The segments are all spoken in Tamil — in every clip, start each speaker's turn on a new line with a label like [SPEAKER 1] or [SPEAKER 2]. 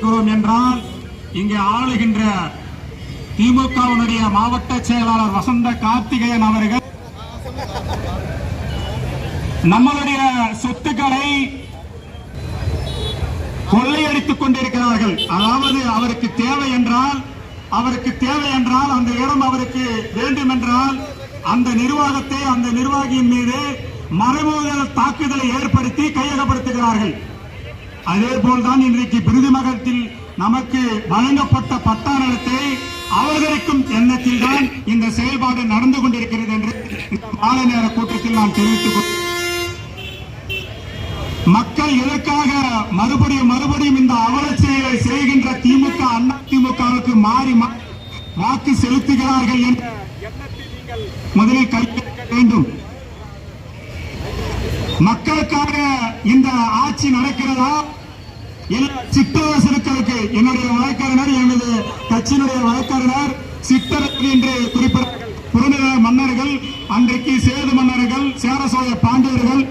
[SPEAKER 1] செய்திருக்கிறோம் என்றால் இங்கே ஆளுகின்ற திமுகவினுடைய மாவட்ட செயலாளர் வசந்த கார்த்திகேயன் அவர்கள் நம்மளுடைய சொத்துக்களை கொள்ளையடித்துக் கொண்டிருக்கிறார்கள். அதாவது அவருக்கு தேவை என்றால் அவருக்கு தேவை என்றால் அந்த இடம் அவருக்கு வேண்டும் என்றால் அந்த நிர்வாகத்தை அந்த நிர்வாகியின் மீது மறைமுக தாக்குதலை ஏற்படுத்தி கையகப்படுத்துகிறார்கள். அதே போல்தான் இன்றைக்கு பிரிதிமகத்தில் நமக்கு வழங்கப்பட்ட பட்டா நிலத்தை அவதரிக்கும் எண்ணத்தில் தான் இந்த செயல்பாடு நடந்து கொண்டிருக்கிறது என்று மாலை நேர கூட்டத்தில் நான் தெரிவித்துக் மக்கள் எதற்காக மறுபடியும் மறுபடியும் இந்த அவல செயலை செய்கின்ற திமுக அண்ணா திமுகவுக்கு மாறி மா- வாக்கு செலுத்துகிறார்கள் என்று முதலில் கல்வி வேண்டும். மக்களுக்காக இந்த ஆட்சி நடக்கிறதா? இல்ல சிற்றரசர்களுக்கு என்னுடைய வழக்கறிஞர் எனது கட்சியினுடைய வழக்கறிஞர் சிற்றரசு என்று குறிப்பிட புறநில மன்னர்கள் அன்றைக்கு சேது மன்னர்கள் சேரசோழ பாண்டியர்கள்.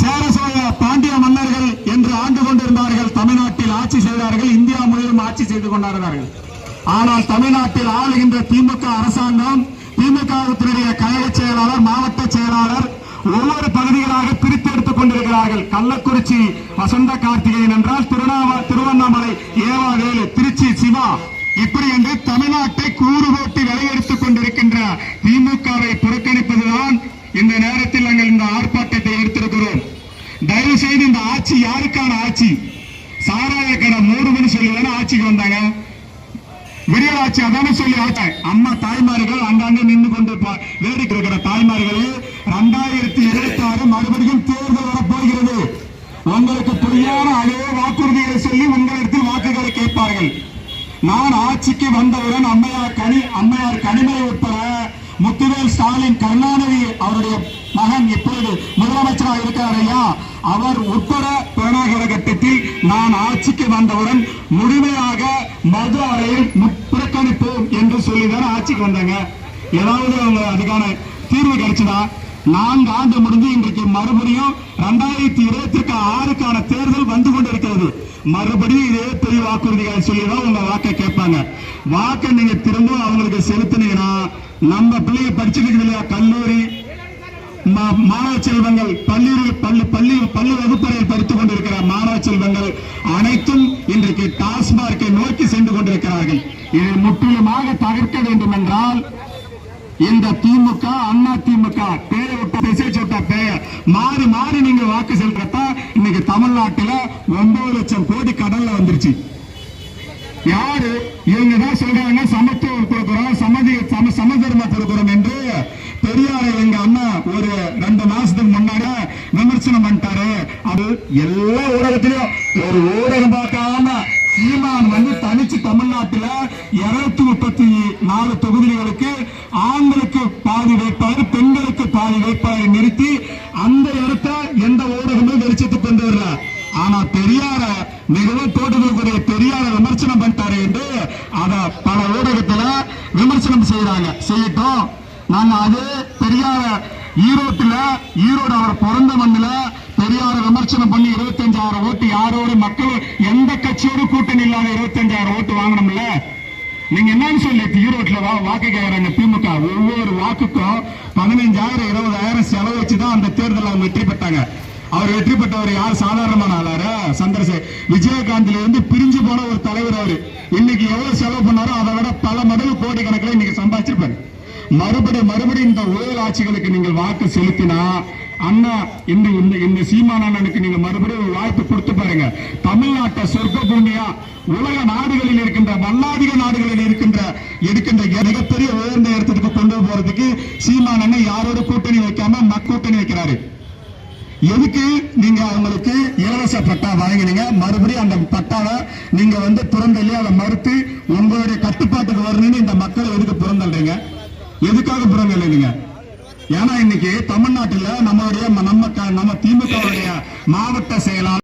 [SPEAKER 1] சேரசோழ பாண்டிய மன்னர்கள் என்று ஆண்டு கொண்டிருந்தார்கள். தமிழ்நாட்டில் ஆட்சி செய்தார்கள். இந்தியா முழுவதும் ஆட்சி செய்து கொண்டார்கள். ஆனால் தமிழ்நாட்டில் ஆளுகின்ற திமுக அரசாங்கம் திமுகவினுடைய கழக செயலாளர் மாவட்ட செயலாளர் ஒவ்வொரு பகுதிகளாக பிரித்து எடுத்துக் கொண்டிருக்கிறார்கள். கள்ளக்குறிச்சி வசந்த கார்த்திகேயன் என்றால் திருவண்ணாமலை திருவண்ணாமலை ஏவாவேலு திருச்சி சிவா. இப்படி என்று தமிழ்நாட்டை கூறு போட்டு விலையெடுத்துக் கொண்டிருக்கின்ற திமுகவை புறக்கணிப்பதுதான் இந்த நேரத்தில் நாங்கள் இந்த ஆர்ப்பாட்டத்தை எடுத்திருக்கிறோம். தயவு செய்து இந்த ஆட்சி யாருக்கான ஆட்சி? சாராய கடை மூடுன்னு சொல்லி தானே ஆட்சிக்கு வந்தாங்க. விடியல் ஆட்சி அதானே சொல்லி ஆட்டேன் அம்மா தாய்மார்கள் அங்காங்க நின்று கொண்டு வேடிக்கை இருக்கிற தாய்மார்கள் ரெண்டாயிரத்தி இருபத்தி ஆறு மறுபடியும் தேர்தல் வரப்போகிறது. உங்களுக்கு பொய்யான அதே வாக்குறுதிகளை சொல்லி உங்களிடத்தில் வாக்குகளை கேட்பார்கள். நான் ஆட்சிக்கு வந்தவுடன் அம்மையார் கனி அம்மையார் கனிமொழி உட்பட முத்துவேல் ஸ்டாலின் கருணாநிதி அவருடைய மகன் இப்பொழுது முதலமைச்சராக இருக்கிறார் ஐயா. அவர் உட்பட பேனா கட்டத்தில் நான் ஆட்சிக்கு வந்தவுடன் முழுமையாக மது அறையில் புறக்கணிப்போம் என்று சொல்லிதான் ஆட்சிக்கு வந்தாங்க. ஏதாவது அவங்க அதுக்கான தீர்வு கிடைச்சதா? நான்கு ஆண்டு முடிஞ்சு இன்றைக்கு மறுபடியும் ரெண்டாயிரத்தி இருபத்திற்கு ஆறுக்கான தேர்தல் வந்து கொண்டிருக்கிறது. மறுபடியும் இதே பெரிய வாக்குறுதிகள் சொல்லி தான் உங்க வாக்கை கேட்பாங்க. வாக்கை நீங்க திரும்ப அவங்களுக்கு செலுத்தினீங்கன்னா நம்ம பிள்ளைங்க படிச்சுட்டு இல்லையா? கல்லூரி மாணவ செல்வங்கள் பள்ளி பள்ளி பள்ளி பள்ளி வகுப்பறையில் படித்துக் கொண்டிருக்கிற மாணவ செல்வங்கள் அனைத்தும் இன்றைக்கு டாஸ்மார்க்கை நோக்கி சென்று கொண்டிருக்கிறார்கள். இதை முற்றிலுமாக தவிர்க்க வேண்டும் என்றால் இந்த திமுக அண்ணா திமுக பேரை விட்ட திசை சொட்ட பேர் மாறி மாறி நீங்க வாக்கு செலுத்தப்ப இன்னைக்கு தமிழ்நாட்டுல ஒன்பது லட்சம் கோடி கடல்ல வந்துருச்சு. யாரு? இவங்க தான் சொல்றாங்க சமத்துவம் கொடுக்குறோம் சம சமதர்மம் கொடுக்கிறோம் என்று பெரியார் எங்க அண்ணா ஒரு ரெண்டு மாசத்துக்கு முன்னாடி விமர்சனம் பண்ணிட்டாரு அது எல்லா ஊடகத்திலும் ஒரு ஊடகம் பார்க்காம சீமான் வந்து தனிச்சு தமிழ்நாட்டுல இருநூத்தி முப்பத்தி நாலு தொகுதிகளுக்கு ஆண்களுக்கு பாதி வேட்பாளர் பெண்களுக்கு பாதி வேட்பாளரை நிறுத்தி அந்த இடத்த எந்த ஊடகமும் வெளிச்சத்துக்கு கொண்டு வரல ஆனா பெரியார மிகவும் போட்டுக்கூடிய பெரியார விமர்சனம் பண்ணிட்டாரு என்று அத பல ஊடகத்துல விமர்சனம் செய்யறாங்க செய்யட்டும். நாங்க அது பெரியார ஈரோட்டுல ஈரோடு அவர் பிறந்த மண்ணுல விமர்சனம் பண்ணி இருபத்தஞ்சாயிரம் ஓட்டு யாரோட மக்கள் எந்த கட்சியோட கூட்டணி இல்லாத இருபத்தஞ்சாயிரம் ஓட்டு வாங்கணும்ல? நீங்க என்னன்னு சொல்லி ஈரோட்ல வா வாக்கு கேட்கறாங்க திமுக ஒவ்வொரு வாக்குக்கும் பதினைஞ்சாயிரம் இருபதாயிரம் செலவு வச்சுதான் அந்த தேர்தலில் அவங்க வெற்றி பெற்றாங்க. அவர் வெற்றி பெற்றவர் யார்? சாதாரணமான ஆளாரு சந்திரசே விஜயகாந்த்ல இருந்து பிரிஞ்சு போன ஒரு தலைவர் அவரு. இன்னைக்கு எவ்வளவு செலவு பண்ணாரோ அதை விட பல மடங்கு கோடி கணக்கில் இன்னைக்கு சம்பாதிச்சிருப்பாரு. மறுபடியும் மறுபடியும் இந்த ஊழல் ஆட்சிகளுக்கு நீங்கள் வாக்கு செலுத்தினா அண்ணா இந்த இந்த இந்த சீமான் அண்ணனுக்கு நீங்க மறுபடியும் ஒரு வாய்ப்பு கொடுத்து பாருங்க. தமிழ்நாட்டை சொர்க்க பூமியா உலக நாடுகளில் இருக்கின்ற வல்லாதிக நாடுகளில் இருக்கின்ற இருக்கின்ற மிகப்பெரிய உயர்ந்த இடத்துக்கு கொண்டு போறதுக்கு சீமான அண்ணன் யாரோட கூட்டணி வைக்காம மக்கூட்டணி வைக்கிறாரு. எதுக்கு நீங்க அவங்களுக்கு இலவச பட்டா வழங்கினீங்க மறுபடியும் அந்த பட்டாவை நீங்க வந்து புறந்தள்ளி அதை மறுத்து உங்களுடைய கட்டுப்பாட்டுக்கு வரணும்னு இந்த மக்கள் எதுக்கு எதுக்காக எதுக்காக நீங்க ஏன்னா இன்னைக்கு தமிழ்நாட்டில் நம்மளுடைய நம்ம நம்ம திமுகவுடைய மாவட்ட செயலாளர்